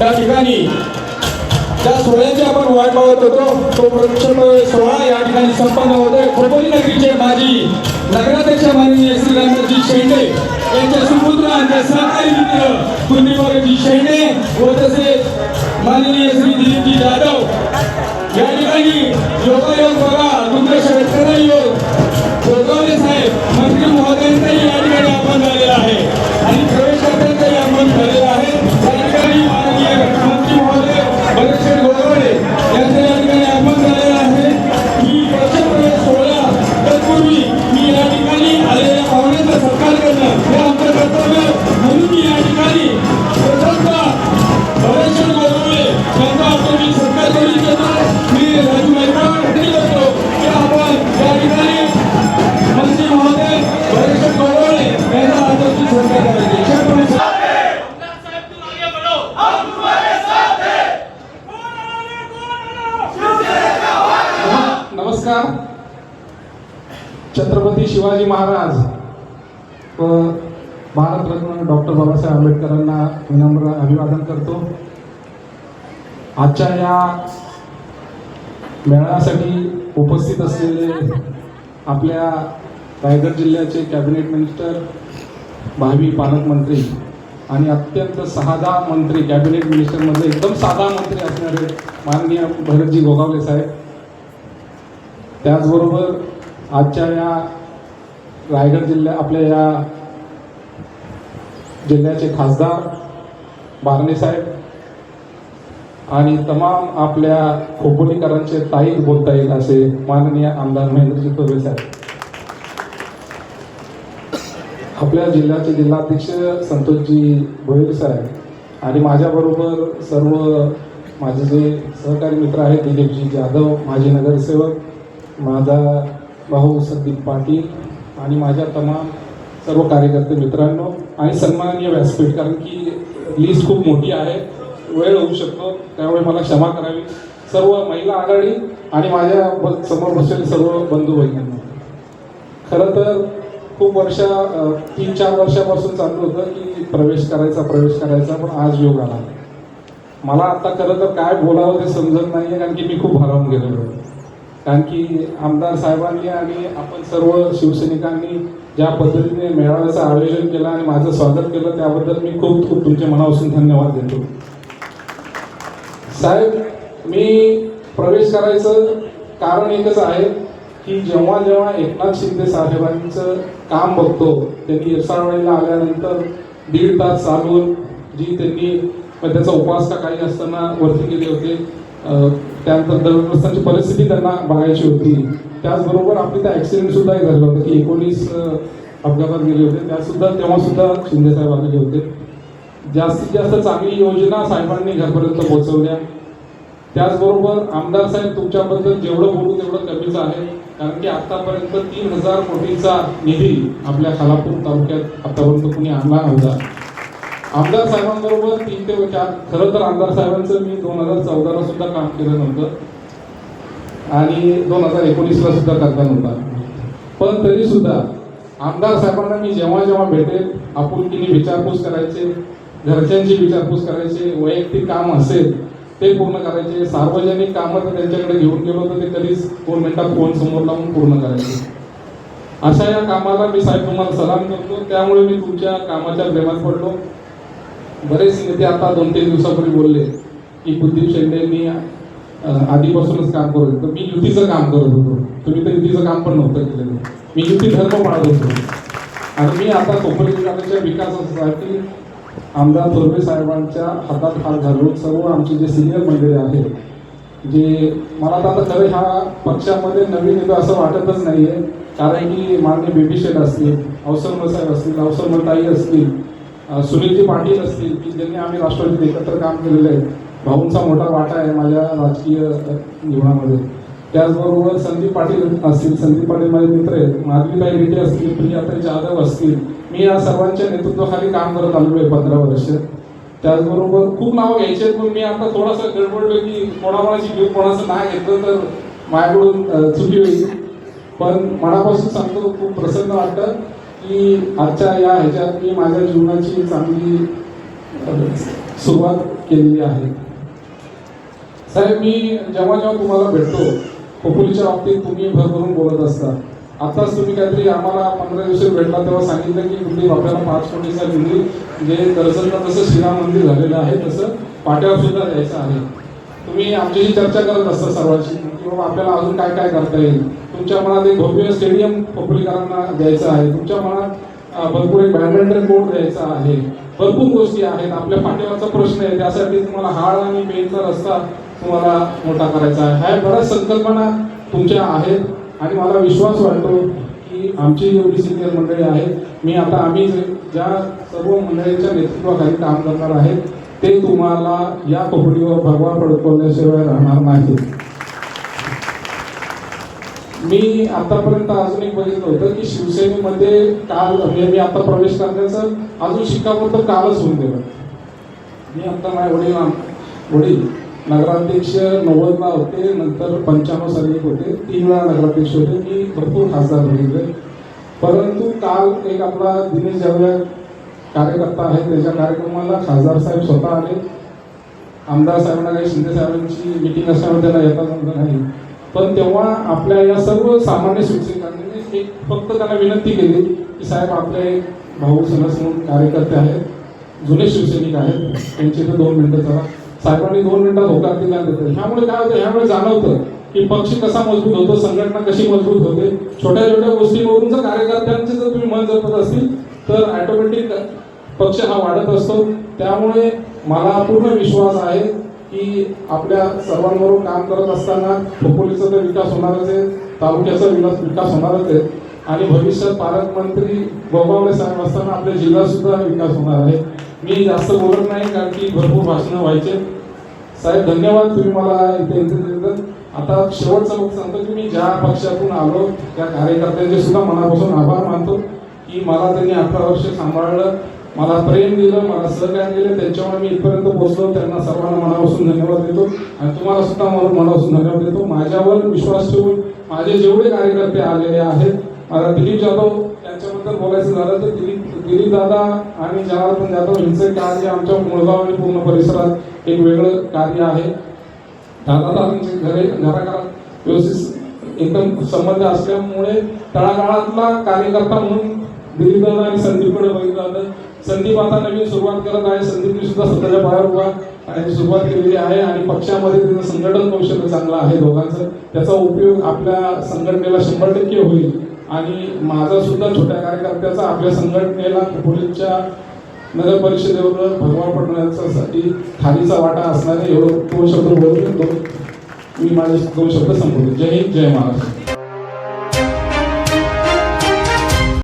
त्या ठिकाणी ज्या सोहळ्याची आपण वाट पाहत होतो. तो प्रक्षेप सोहळा या ठिकाणी संपन्न होतोय खोपोली नगरीचे माजी नगराध्यक्ष माननीय श्री रामजी शेंडे यांचे सुपुत्र आणि सहकारी मित्र कुंडीवरजी शेंडे व तसेच माननीय श्री दिलीपजी जाधव. या ठिकाणी योगायोग छत्रपती शिवाजी महाराज. व भारतरत्न डॉक्टर बाबासाहेब आंबेडकरांना विनम्र अभिवादन करतो. आजच्या या मेळाव्यासाठी उपस्थित असलेले आपल्या रायगड जिल्ह्याचे कॅबिनेट मिनिस्टर भावी पालकमंत्री आणि अत्यंत साधा मंत्री कॅबिनेट मिनिस्टरमध्ये एकदम साधा मंत्री असणारे माननीय भरतजी गोगावले साहेब. त्याचबरोबर आजच्या या रायगड जिल्ह्या आपल्या या जिल्ह्याचे खासदार बारणे साहेब आणि तमाम आपल्या खोपोलीकरांचे ताईत बोलता येईल असे माननीय आमदार महेंद्रजी तोरे साहेब. आपल्या जिल्ह्याचे जिल्हाध्यक्ष संतोषजी भोईर साहेब आणि माझ्याबरोबर सर्व माझे जे सहकारी मित्र आहेत दिलीपजी जाधव माजी नगरसेवक माझा भाऊ संदीप पाटील आणि माझ्या तमाम सर्व कार्यकर्ते मित्रांनो आणि सन्माननीय व्यासपीठ कारण की लिस्ट खूप मोठी आहे वेळ होऊ शकतो त्यामुळे मला क्षमा करावी. सर्व महिला आघाडी आणि माझ्यासमोर बसलेले सर्व बंधू भगिनींना. खरं तर खूप वर्ष तीन चार वर्षापासून चालू होतं की प्रवेश करायचा प्रवेश करायचा पण आज योग आला. मला आता खरं तर काय बोलावं ते समजत नाही कारण की मी खूप हरवून गेलेलो आहे. कारण की आमदार साहेबांनी आणि आपण सर्व शिवसैनिकांनी ज्या पद्धतीने मेळाव्याचं आयोजन केलं आणि माझं स्वागत केलं त्याबद्दल मी खूप खूप तुमच्या मनापासून धन्यवाद देतो. साहेब मी प्रवेश करायचं कारण एकच आहे की जेव्हा जेव्हा एकनाथ शिंदे साहेबांचं काम बघतो त्यांनी येसाळवाडीला आल्यानंतर दीड तास चालून जी त्यांनी मग त्याचा उपवास का काही असताना वरती गेले होते त्यानंतर दळणग्रस्तांची परिस्थिती त्यांना बघायची होती. त्याचबरोबर आपली त्या ॲक्सिडेंट सुद्धा झालं होतं की एकोणीस अपघातात गेले होते. त्यासुद्धा तेव्हासुद्धा तेव्हा सुद्धा आलेले होते. जास्तीत जास्त चांगली योजना साहेबांनी घरपर्यंत पोहोचवल्या. त्याचबरोबर आमदार साहेब तुमच्याबद्दल जेवढं बोलू तेवढं कमीच आहे. कारण की आतापर्यंत तीन हजार कोटीचा निधी आपल्या खालापूर तालुक्यात आतापर्यंत कुणी आणला नव्हता. आमदार साहेबांबरोबर तीन ते चार खरं तर आमदार साहेबांचं मी दोन हजार चौदाला सुद्धा काम केलं नव्हतं. आणि दोन हजार एकोणीसला सुद्धा करता नव्हता. पण तरी सुद्धा आमदार साहेबांना मी जेव्हा जेव्हा भेटेल आपुलकीने विचारपूस करायचे घरच्यांची विचारपूस करायचे वैयक्तिक काम असेल ते पूर्ण करायचे. सार्वजनिक कामं तर त्यांच्याकडे घेऊन गेलो तर ते कधीच दोन मिनटात फोन समोर लावून पूर्ण करायचे. अशा या कामाला मी साहेब तुम्हाला सलाम करतो. त्यामुळे मी तुमच्या कामाच्या प्रेमात पडलो. बरेच नेते आता दोन तीन दिवसापूर्वी बोलले की कुलदीप शेंडेंनी आधीपासूनच काम करत तर मी युतीचं काम करत होतो. तुम्ही तर युतीचं काम पण नव्हतं केलेलं मी युती धर्म पाळत होतो. आणि मी आता कोकण विभागाच्या विकासासाठी आमदार थोरवे साहेबांच्या हातात हात घालून सर्व आमचे जे सिनियर मंडळी आहेत जे मला तर आता खरं ह्या पक्षामध्ये नवीन येतो असं वाटतच नाही आहे कारण की माननीय बेबी शेठ असतील अवसर साहेब असतील अवसर ताई असतील सुनीलजी पाटील असतील की ज्यांनी आम्ही राष्ट्रवादीत एकत्र काम केलेलं आहे. भाऊंचा मोठा वाटा आहे माझ्या राजकीय जीवनामध्ये. त्याचबरोबर संदीप पाटील असतील संदीप पाटील माझे मित्र आहेत. माधवीबाई रेड्डी असतील प्रियाताई जाधव असतील. मी या सर्वांच्या नेतृत्वाखाली काम करत आलेलो आहे पंधरा वर्ष. त्याचबरोबर खूप नावं घ्यायची आहेत पण मी आता थोडासा गडबडलो की कोणाकोणाची घेऊ कोणाचं नाही घेतलं तर माझ्याकडून चुकी होईल. पण मनापासून सांगतो खूप प्रसन्न वाटतं. की आजच्या या ह्याच्यात मी माझ्या जीवनाची चांगली सुरुवात केलेली आहे. साहेब मी जेव्हा जेव्हा तुम्हाला भेटतो खोपोलीच्या बाबतीत तुम्ही भरभरून बोलत असता. आताच तुम्ही काहीतरी आम्हाला पंधरा दिवशी भेटला तेव्हा सांगितलं की तुम्ही आपल्याला पाच कोटीचा निधी जे कर्जतला जसं श्रीराम मंदिर झालेलं आहे तसं पाट्यावर सुद्धा द्यायचं आहे. तुम्ही आमच्याशी चर्चा करत असता सर्वांशी की बाबा आपल्याला अजून काय काय करता येईल? तुमच्या मनात एक भव्य स्टेडियम पब्लिकांना द्यायचं आहे. तुमच्या मनात भरपूर एक बॅडमिंटन कोर्ट द्यायचा आहे. भरपूर गोष्टी आहेत. आपल्या पाठीवरचा प्रश्न आहे. त्यासाठी तुम्हाला हाळ आणि पेनचा रस्ता तुम्हाला मोठा करायचा आहे. ह्या बऱ्याच संकल्पना तुमच्या आहेत. आणि मला विश्वास वाटतो की आमची एवढी सिनियर मंडळी आहे मी आता आम्ही ज्या सर्व मंडळींच्या नेतृत्वाखाली काम करणार आहे ते तुम्हाला या कोपडीवर भगवा पडकवल्याशिवाय राहणार नाही मी आतापर्यंत अजून एक बघितलं होतं की शिवसेनेमध्ये काल म्हणजे मी आता प्रवेश करण्याचं अजून शिक्कामोर्तब कालच होऊन गेलं. मी आता माझ्या वडील वडील नगराध्यक्ष नव्वदला होते नंतर पंच्याण्णव साली एक होते तीन वेळा नगराध्यक्ष होते मी भरपूर खासदार बघितले. परंतु काल एक आपला दिनेश जावया कार्यकर्ता आहेत त्याच्या कार्यक्रमाला खासदार साहेब स्वतः आले. आमदार साहेबांना काही शिंदे साहेबांची मिटिंग असल्यामुळे त्यांना येता जमलं नाही. पण तेव्हा आपल्या या सर्व सामान्य शिक्षकांनी एक फक्त त्यांना विनंती केली की साहेब आपले भाऊ सनस म्हणून कार्यकर्ते आहेत जुने शिवसैनिक आहेत त्यांचे तर दोन मिनटं चला. साहेबांनी दोन मिनटं होकार दिला आणि देतात. ह्यामुळे काय होतं? ह्यामुळे जाणवतं की पक्ष कसा मजबूत होतो संघटना कशी मजबूत होते. छोट्या छोट्या गोष्टींवरून जर कार्यकर्त्यांचे जर तुम्ही मन जपत असतील तर ॲटोमॅटिक पक्ष हा वाढत असतो. त्यामुळे मला पूर्ण विश्वास आहे की आपल्या सर्वांबरोबर काम करत असताना खोपोलीचा तर विकास होणारच आहे तालुक्याचा विकास विकास होणारच आहे. आणि भविष्यात पालकमंत्री गोगावले साहेब असताना आपल्या जिल्हासुद्धा विकास होणार आहे. मी जास्त बोलत नाही कारण की भरपूर भाषणं व्हायचे. साहेब धन्यवाद तुम्ही मला इथे इथे दिलं आता शेवटचं मग सांगतो की मी ज्या पक्षातून आलो त्या कार्यकर्त्यांचे सुद्धा मनापासून आभार मानतो. की मला त्यांनी अठरा वर्ष सांभाळलं मला प्रेम दिलं मला सहकार्य दिलं त्यांच्यामुळे मी इथपर्यंत पोहोचलो. त्यांना सर्वांना मनापासून धन्यवाद देतो आणि तुम्हाला सुद्धा मला मनापासून धन्यवाद देतो. माझ्यावर विश्वास ठेवून माझे जेवढे कार्यकर्ते आलेले आहेत मला दिलीप जाधव यांच्याबद्दल बोलायचं झालं तर दिलीप दिलीप दादा आणि जनार्दन जाधव यांचं कार्य आमच्या मुळगाव आणि पूर्ण परिसरात एक वेगळं कार्य आहे. दादादांचे घरे घराघरात व्यवस्थित एकदम संबंध असल्यामुळे तळागाळातला कार्यकर्ता म्हणून दिलीपदादा आणि संदीपकडे बघितलं जातं. संदीप आता नवीन सुरुवात करत आहे. संदीपने सुद्धा स्वतःच्या पायावर उभा आणि सुरुवात केलेली आहे आणि पक्षामध्ये त्यांचं संघटन कौशल्य चांगलं आहे दोघांचं. त्याचा उपयोग आपल्या संघटनेला शंभर टक्के होईल. आणि माझा सुद्धा छोट्या कार्यकर्त्याचा आपल्या संघटनेला पोलीसच्या नगर परिषदेवर भगवा पडण्यासाठी खालीचा वाटा असणारे एवढं दोन शब्द बोलून मी माझे दोन शब्द संपवतो. जय हिंद जय महाराष्ट्र.